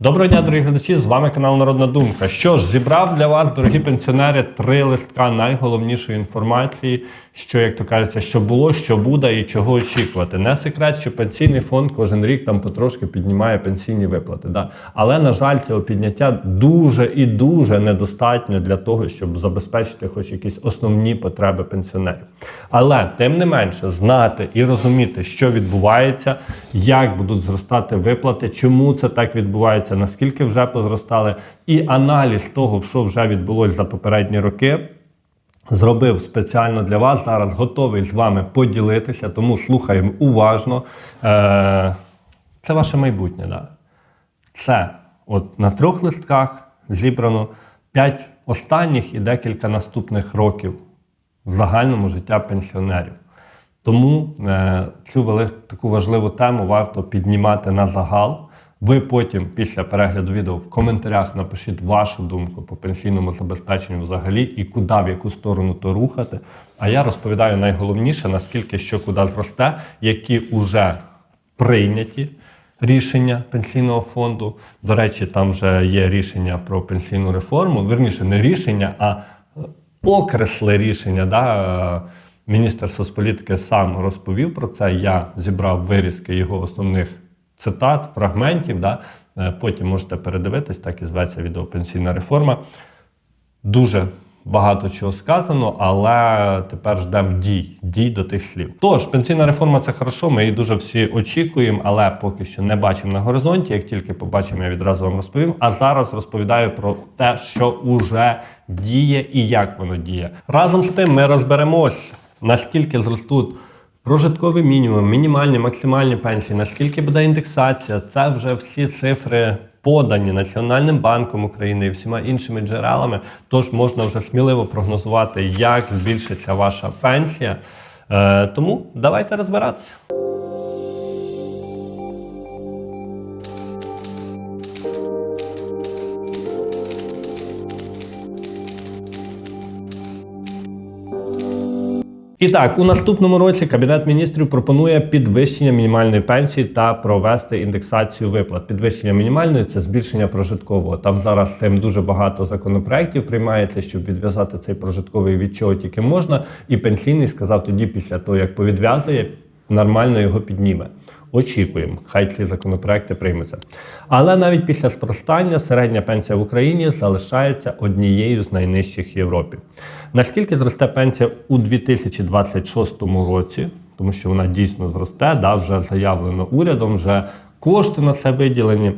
Доброго дня, дорогі глядачі! З вами канал Народна Думка. Що ж, зібрав для вас, дорогі пенсіонери, три листка найголовнішої інформації, що, як то кажеться, що було, що буде і чого очікувати. Не секрет, що пенсійний фонд кожен рік там потрошки піднімає пенсійні виплати. Да? Але, на жаль, цього підняття дуже і дуже недостатньо для того, щоб забезпечити хоч якісь основні потреби пенсіонерів. Але тим не менше знати і розуміти, що відбувається, як будуть зростати виплати, чому це так відбувається, наскільки вже позростали, і аналіз того, що вже відбулося за попередні роки. Зробив спеціально для вас. Зараз готовий з вами поділитися, тому слухаємо уважно. Е, Це ваше майбутнє, да? Це от на трьох листках зібрано п'ять останніх і декілька наступних років в загальному життя пенсіонерів. Тому е, цю вели- таку важливу тему варто піднімати на загал. Ви потім, після перегляду відео, в коментарях напишіть вашу думку по пенсійному забезпеченню взагалі і куди, в яку сторону то рухати. А я розповідаю найголовніше, наскільки що куди зросте, які вже прийняті рішення пенсійного фонду. До речі, там вже є рішення про пенсійну реформу. Верніше, не рішення, а е, окресли рішення. Да? е, Міністр соцполітики сам розповів про це. Я зібрав вирізки його основних цитат, фрагментів. Да? Е, Потім можете передивитись, так і зветься відео Пенсійна реформа. Дуже багато чого сказано, але тепер ждемо дій, дій до тих слів. Тож, пенсійна реформа це хорошо, ми її дуже всі очікуємо, але поки що не бачимо на горизонті. Як тільки побачимо, я відразу вам розповім. А зараз розповідаю про те, що уже діє і як воно діє. Разом з тим ми розберемось, наскільки зростуть Прожитковий мінімум, мінімальні, максимальні пенсії, наскільки буде індексація, це вже всі цифри подані Національним банком України і всіма іншими джерелами. Тож можна вже сміливо прогнозувати, як збільшиться ваша пенсія. Е, тому давайте розбиратися. І так, у наступному році Кабінет міністрів пропонує підвищення мінімальної пенсії та провести індексацію виплат. Підвищення мінімальної це збільшення прожиткового. Там зараз цим дуже багато законопроєктів приймається, щоб відв'язати цей прожитковий від чого тільки можна. І пенсійний сказав тоді, після того як повідв'язує, нормально його підніме. Очікуємо, хай ці законопроекти приймуться. Але навіть після спростання середня пенсія в Україні залишається однією з найнижчих в Європі. Наскільки зросте пенсія у 2026 році, тому що вона дійсно зросте, да, вже заявлено урядом, вже кошти на це виділені.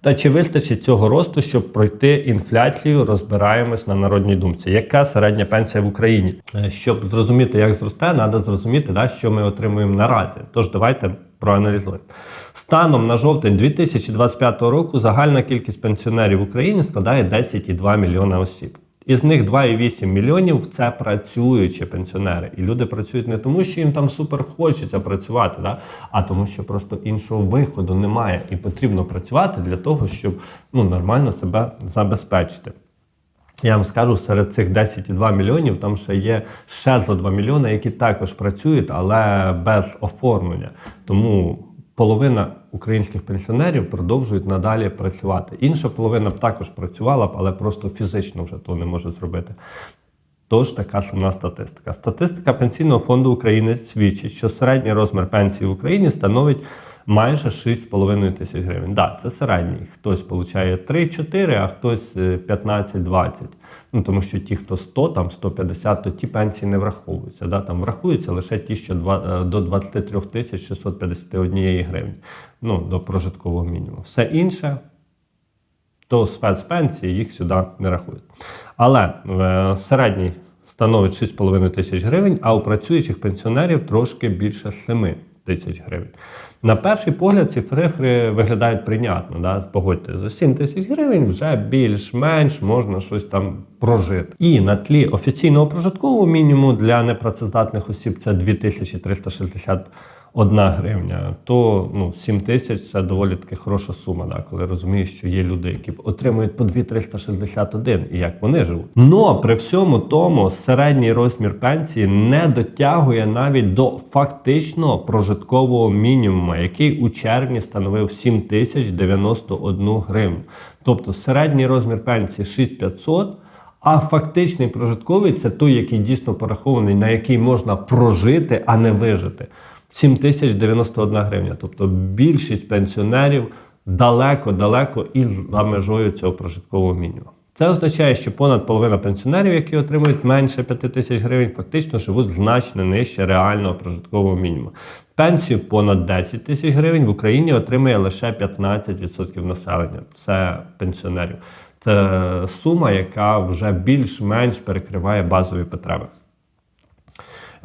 Та чи вистачить цього росту, щоб пройти інфляцію, розбираємось на народній думці. Яка середня пенсія в Україні? Е, Щоб зрозуміти, як зросте, треба зрозуміти, да, що ми отримуємо наразі. Тож давайте проаналізуємо. Станом на жовтень 2025 року загальна кількість пенсіонерів в Україні складає 10,2 мільйона осіб. Із них 2,8 мільйонів це працюючі пенсіонери. І люди працюють не тому, що їм там супер хочеться працювати, да? а тому, що просто іншого виходу немає. І потрібно працювати для того, щоб ну, нормально себе забезпечити. Я вам скажу, серед цих 10,2 мільйонів там ще є ще зо 2 мільйони, які також працюють, але без оформлення. Тому половина українських пенсіонерів продовжують надалі працювати. Інша половина б також працювала б, але просто фізично вже то не може зробити. Тож така сумна статистика. Статистика Пенсійного фонду України свідчить, що середній розмір пенсії в Україні становить майже 6,5 тисяч гривень. Так, да, це середній. Хтось отримує 3-4, а хтось е, 15-20. Ну, тому що ті, хто 100, там 150, то ті пенсії не враховуються. Да? Там врахуються лише ті, що два- е, до 23 тисяч 651 гривень. Ну, до прожиткового мінімуму. Все інше то спецпенсії їх сюди не рахують. Але е, середній становить 6,5 тисяч гривень, а у працюючих пенсіонерів трошки більше 7 тисяч гривень. На перший погляд ці цифри виглядають прийнятно. Да? Погодьте, за 7 тисяч гривень вже більш-менш можна щось там прожити. І на тлі офіційного прожиткового мінімуму для непрацездатних осіб це 2360 одна гривня, то ну, 7 тисяч це доволі таки хороша сума, да, коли розумієш, що є люди, які отримують по 2,361 і як вони живуть. Но при всьому тому середній розмір пенсії не дотягує навіть до фактичного прожиткового мінімуму, який у червні становив 7 тисяч 91 гривню. Тобто середній розмір пенсії 6500, а фактичний прожитковий це той, який дійсно порахований, на який можна прожити, а не вижити. 7091 гривня. Тобто більшість пенсіонерів далеко-далеко і за межою цього прожиткового мінімуму. Це означає, що понад половина пенсіонерів, які отримують менше 5 тисяч гривень, фактично живуть значно нижче реального прожиткового мінімуму. Пенсію понад 10 тисяч гривень в Україні отримує лише 15% населення. Це пенсіонерів. Це сума, яка вже більш-менш перекриває базові потреби.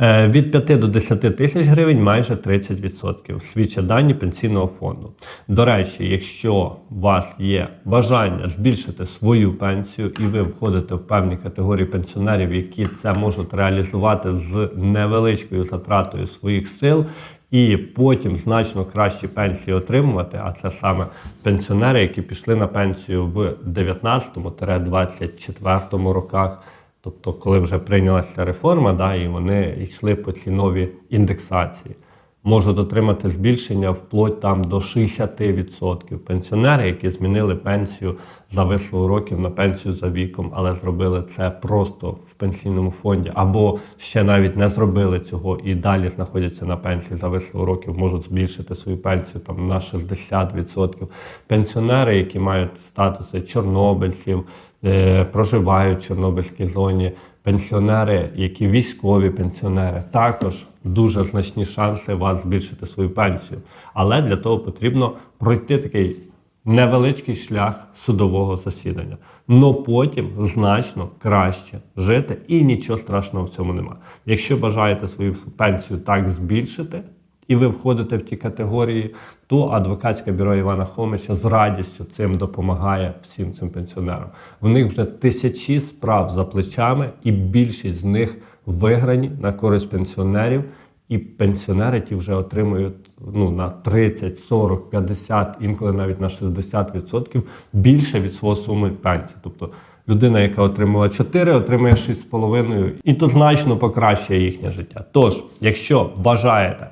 Е, Від 5 до 10 тисяч гривень майже 30% свідчать дані пенсійного фонду. До речі, якщо у вас є бажання збільшити свою пенсію і ви входите в певні категорії пенсіонерів, які це можуть реалізувати з невеличкою затратою своїх сил. І потім значно кращі пенсії отримувати, а це саме пенсіонери, які пішли на пенсію в 19-24 роках. Тобто, коли вже прийнялася реформа, да, і вони йшли по ці нові індексації, можуть отримати збільшення вплоть там до 60%. Пенсіонери, які змінили пенсію за вислугу років на пенсію за віком, але зробили це просто в пенсійному фонді, або ще навіть не зробили цього і далі знаходяться на пенсії за вислугу років, можуть збільшити свою пенсію там на 60%. Пенсіонери, які мають статуси чорнобильців, е, проживають в Чорнобильській зоні, пенсіонери, які військові пенсіонери, також дуже значні шанси вас збільшити свою пенсію. Але для того потрібно пройти такий невеличкий шлях судового засідання. Но потім значно краще жити і нічого страшного в цьому немає. Якщо бажаєте свою пенсію так збільшити, і ви входите в ті категорії, то адвокатське бюро Івана Хомича з радістю цим допомагає всім цим пенсіонерам. В них вже тисячі справ за плечами, і більшість з них виграні на користь пенсіонерів. І пенсіонери ті вже отримують ну, на 30, 40, 50, інколи навіть на 60% більше від свого суми пенсії. Тобто людина, яка отримала 4, отримує 6,5, і то значно покращує їхнє життя. Тож, якщо бажаєте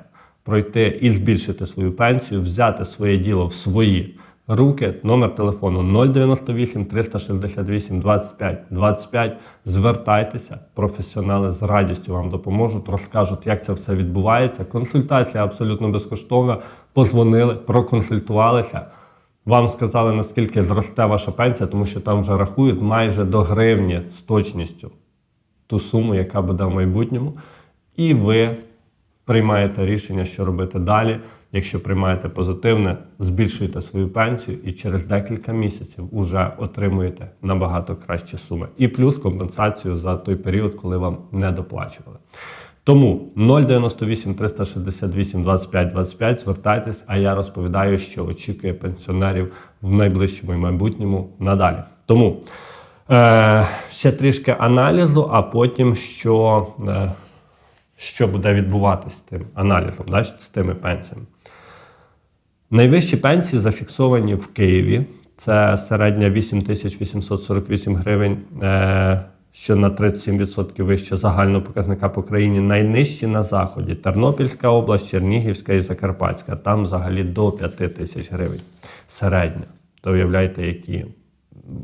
пройти і збільшити свою пенсію, взяти своє діло в свої руки, номер телефону 098 368 25 25. Звертайтеся, професіонали з радістю вам допоможуть, розкажуть, як це все відбувається. Консультація абсолютно безкоштовна. Позвонили, проконсультувалися. Вам сказали, наскільки зросте ваша пенсія, тому що там вже рахують майже до гривні з точністю ту суму, яка буде в майбутньому. І ви приймаєте рішення, що робити далі. Якщо приймаєте позитивне, збільшуєте свою пенсію і через декілька місяців вже отримуєте набагато кращі суми. І плюс компенсацію за той період, коли вам не доплачували. Тому 098 368 25 25 звертайтесь, а я розповідаю, що очікує пенсіонерів в найближчому і майбутньому надалі. Тому е, ще трішки аналізу, а потім що. Е, що буде відбуватися з тим аналізом, да, з тими пенсіями. Найвищі пенсії зафіксовані в Києві. Це середня 8848 гривень, е, що на 37% вище загального показника по країні. Найнижчі на заході Тернопільська область, Чернігівська і Закарпатська. Там взагалі до 5 тисяч гривень. Середня. То уявляєте, які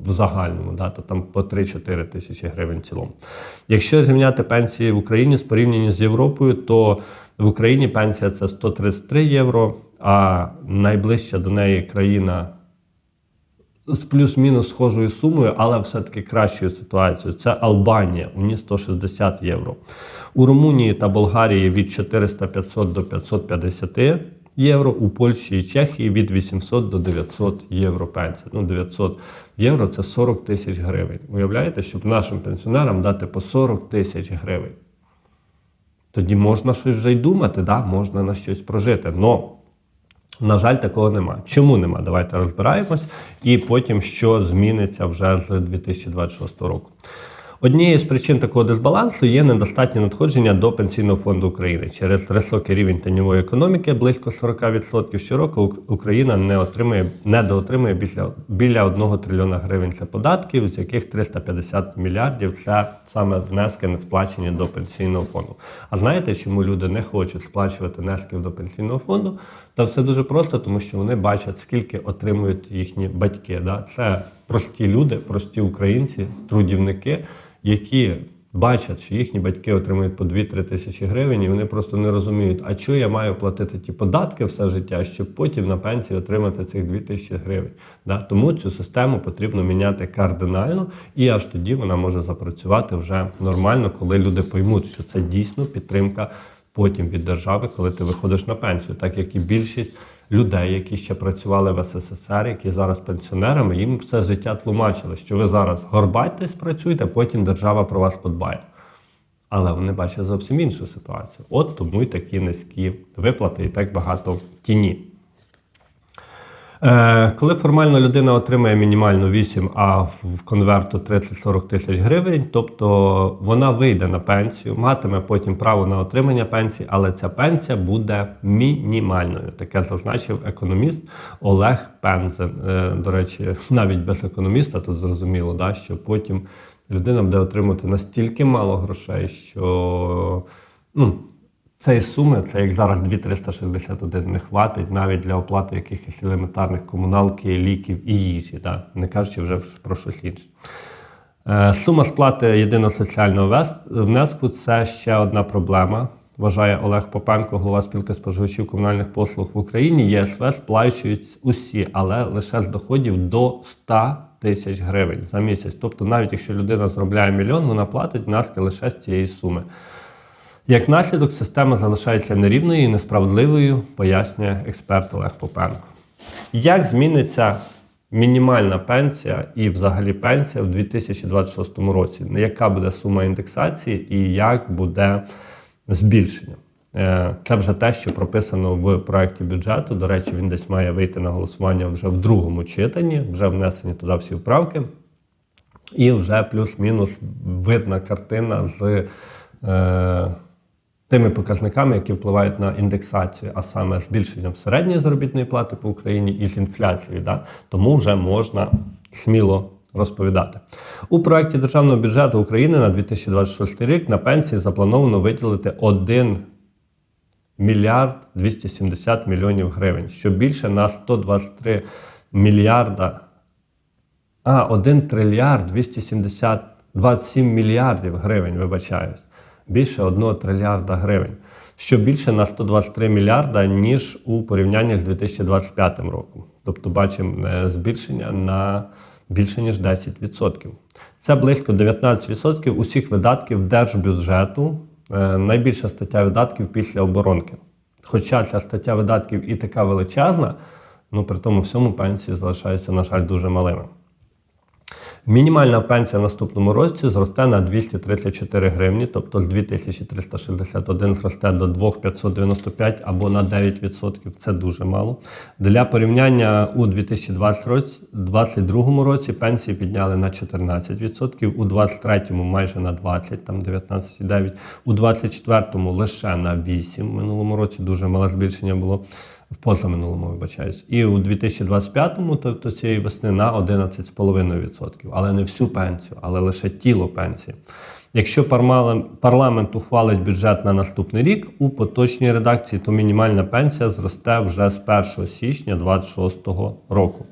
в загальному, да, то там по 3-4 тисячі гривень в цілому. Якщо зрівняти пенсії в Україні з порівняння з Європою, то в Україні пенсія це 133 євро, а найближча до неї країна з плюс-мінус схожою сумою, але все-таки кращою ситуацією. Це Албанія, у ній 160 євро. У Румунії та Болгарії від 400-500 до 550 євро, у Польщі і Чехії від 800 до 900 євро пенсія. Ну, 900 євро це 40 тисяч гривень. Уявляєте, щоб нашим пенсіонерам дати по 40 тисяч гривень. Тоді можна щось вже й думати, да? можна на щось прожити. Но, на жаль, такого нема. Чому нема? Давайте розбираємось. І потім, що зміниться вже з 2026 року. Однією з причин такого дисбалансу є недостатнє надходження до пенсійного фонду України. Через високий рівень тіньової економіки, близько 40% щороку, Україна не отримує недоотримує біля, біля 1 трильйона гривень це податків, з яких 350 мільярдів це саме внески не сплачені до пенсійного фонду. А знаєте, чому люди не хочуть сплачувати внески до пенсійного фонду? Та все дуже просто, тому що вони бачать, скільки отримують їхні батьки. Да? Це прості люди, прості українці, трудівники, які бачать, що їхні батьки отримують по 2-3 тисячі гривень, і вони просто не розуміють, а чого я маю платити ті податки все життя, щоб потім на пенсії отримати цих 2 тисячі гривень. Да? Тому цю систему потрібно міняти кардинально, і аж тоді вона може запрацювати вже нормально, коли люди поймуть, що це дійсно підтримка потім від держави, коли ти виходиш на пенсію, так як і більшість людей, які ще працювали в СССР, які зараз пенсіонерами, їм все життя тлумачили, що ви зараз горбайтесь, працюєте, потім держава про вас подбає. Але вони бачать зовсім іншу ситуацію. От тому й такі низькі виплати і так багато тіні. Е, коли формально людина отримає мінімальну 8, а в конверту 30-40 тисяч гривень, тобто вона вийде на пенсію, матиме потім право на отримання пенсії, але ця пенсія буде мінімальною. Таке зазначив економіст Олег Пензен. Е, До речі, навіть без економіста тут зрозуміло, да, що потім людина буде отримувати настільки мало грошей, що ну, Цієї суми, це як зараз 2,361 не хватить навіть для оплати якихось елементарних комуналки, ліків і їжі, да? не кажучи вже про щось інше. Е, Сума сплати єдиного соціального внеску це ще одна проблема. Вважає Олег Попенко, голова спілки споживачів комунальних послуг в Україні. ЄСВ сплачують усі, але лише з доходів до 100 тисяч гривень за місяць. Тобто, навіть якщо людина заробляє мільйон, вона платить внески лише з цієї суми. Як наслідок, система залишається нерівною і несправедливою, пояснює експерт Олег Попенко. Як зміниться мінімальна пенсія і взагалі пенсія в 2026 році? Яка буде сума індексації і як буде збільшення? Е, Це вже те, що прописано в проєкті бюджету. До речі, він десь має вийти на голосування вже в другому читанні, вже внесені туди всі вправки. І вже плюс-мінус видна картина з е, тими показниками, які впливають на індексацію, а саме збільшенням середньої заробітної плати по Україні і з інфляцією. Да? Тому вже можна сміло розповідати. У проєкті державного бюджету України на 2026 рік на пенсії заплановано виділити 1 мільярд 270 мільйонів гривень, що більше на 123 мільярда а, 1 трильярд 270, 27 мільярдів гривень, вибачаюсь. Більше 1 трильярда гривень. Що більше на 123 мільярда, ніж у порівнянні з 2025 роком. Тобто бачимо е, збільшення на більше ніж 10%. Це близько 19% усіх видатків держбюджету. Е, Найбільша стаття видатків після оборонки. Хоча ця стаття видатків і така величезна, ну при тому всьому пенсії залишаються, на жаль, дуже малими. Мінімальна пенсія в наступному році зросте на 234 гривні, тобто з 2361 зросте до 2595 або на 9%. Це дуже мало. Для порівняння у 2022 році пенсії підняли на 14%, у 2023 майже на 20%, там 19,9%, у 2024 лише на 8%. В минулому році дуже мале збільшення було в позаминулому, вибачаюсь. І у 2025-му, тобто цієї весни, на 11,5%. Але не всю пенсію, але лише тіло пенсії. Якщо парламент ухвалить бюджет на наступний рік у поточній редакції, то мінімальна пенсія зросте вже з 1 січня 2026 року.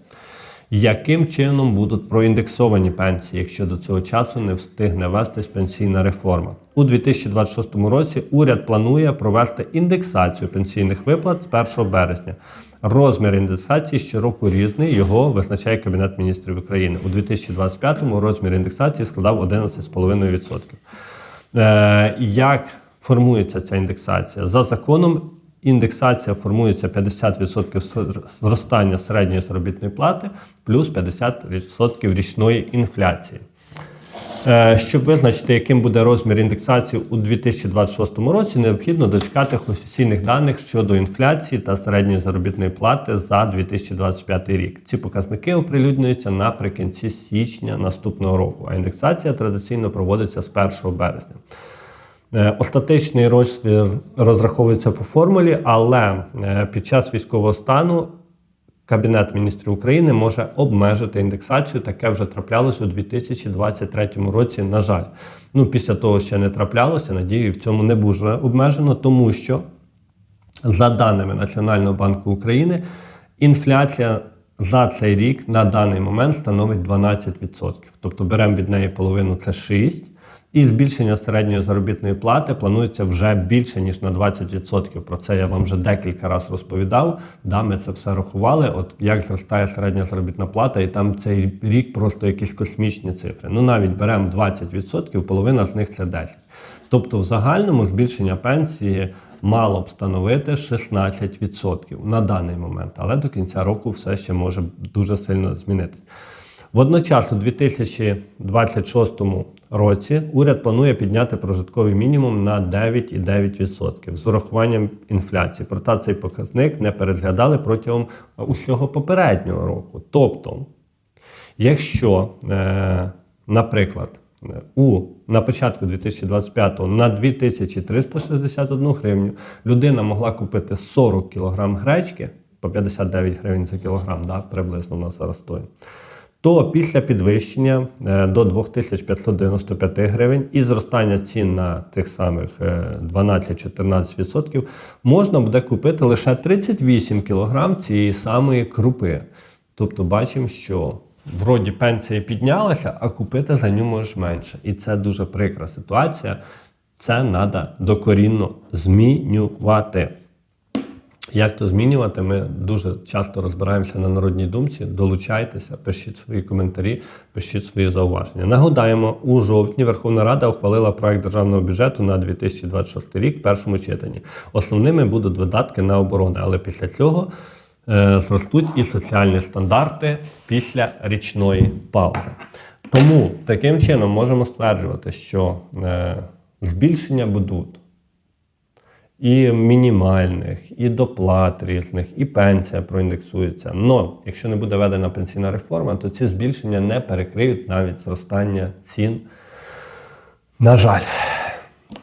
Яким чином будуть проіндексовані пенсії, якщо до цього часу не встигне вестись пенсійна реформа? У 2026 році уряд планує провести індексацію пенсійних виплат з 1 березня. Розмір індексації щороку різний. Його визначає Кабінет міністрів України. У 2025-му розмір індексації складав 11,5%. Е, як формується ця індексація? За законом індексація формується 50% зростання середньої заробітної плати плюс 50% річної інфляції. Е, Щоб визначити, яким буде розмір індексації у 2026 році, необхідно дочекати офіційних даних щодо інфляції та середньої заробітної плати за 2025 рік. Ці показники оприлюднюються наприкінці січня наступного року, а індексація традиційно проводиться з 1 березня. Е, Остаточний розмір розраховується по формулі, але е, під час військового стану Кабінет міністрів України може обмежити індексацію. Таке вже траплялося у 2023 році. На жаль, ну після того ще не траплялося. Надію, в цьому не буде обмежено, тому що за даними Національного банку України, інфляція за цей рік на даний момент становить 12%. Тобто беремо від неї половину це 6%. І збільшення середньої заробітної плати планується вже більше ніж на 20%. Про це я вам вже декілька разів розповідав. Да, ми це все рахували. От як зростає середня заробітна плата, і там цей рік просто якісь космічні цифри. Ну навіть беремо 20%, половина з них це 10%. Тобто, в загальному збільшення пенсії мало б становити 16% на даний момент, але до кінця року все ще може дуже сильно змінитися. Водночас у 2026 році уряд планує підняти прожитковий мінімум на 9,9% з урахуванням інфляції. Проте цей показник не переглядали протягом усього попереднього року. Тобто, якщо, е, наприклад, е, у на початку 2025-го на 2361 гривню людина могла купити 40 кг гречки по 59 гривень за кілограм, да, приблизно у нас зараз стоїть то після підвищення е, до 2595 гривень і зростання цін на тих самих е, 12-14% можна буде купити лише 38 кг цієї самої крупи. Тобто бачимо, що вроді пенсія піднялася, а купити за нього можеш менше. І це дуже прикра ситуація. Це треба докорінно змінювати. Як то змінювати? Ми дуже часто розбираємося на народній думці. Долучайтеся, пишіть свої коментарі, пишіть свої зауваження. Нагадаємо, у жовтні Верховна Рада ухвалила проект державного бюджету на 2026 рік в першому читанні. Основними будуть видатки на оборону, але після цього е, зростуть і соціальні стандарти після річної паузи. Тому таким чином можемо стверджувати, що е, збільшення будуть і мінімальних, і доплат різних, і пенсія проіндексується. Но якщо не буде введена пенсійна реформа, то ці збільшення не перекриють навіть зростання цін. На жаль.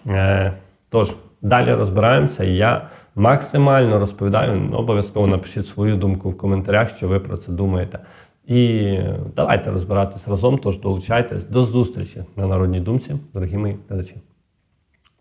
Е, тож, далі розбираємося. Я максимально розповідаю. Обов'язково напишіть свою думку в коментарях, що ви про це думаєте. І давайте розбиратись разом. Тож долучайтесь до зустрічі на народній думці, дорогі мої глядачі.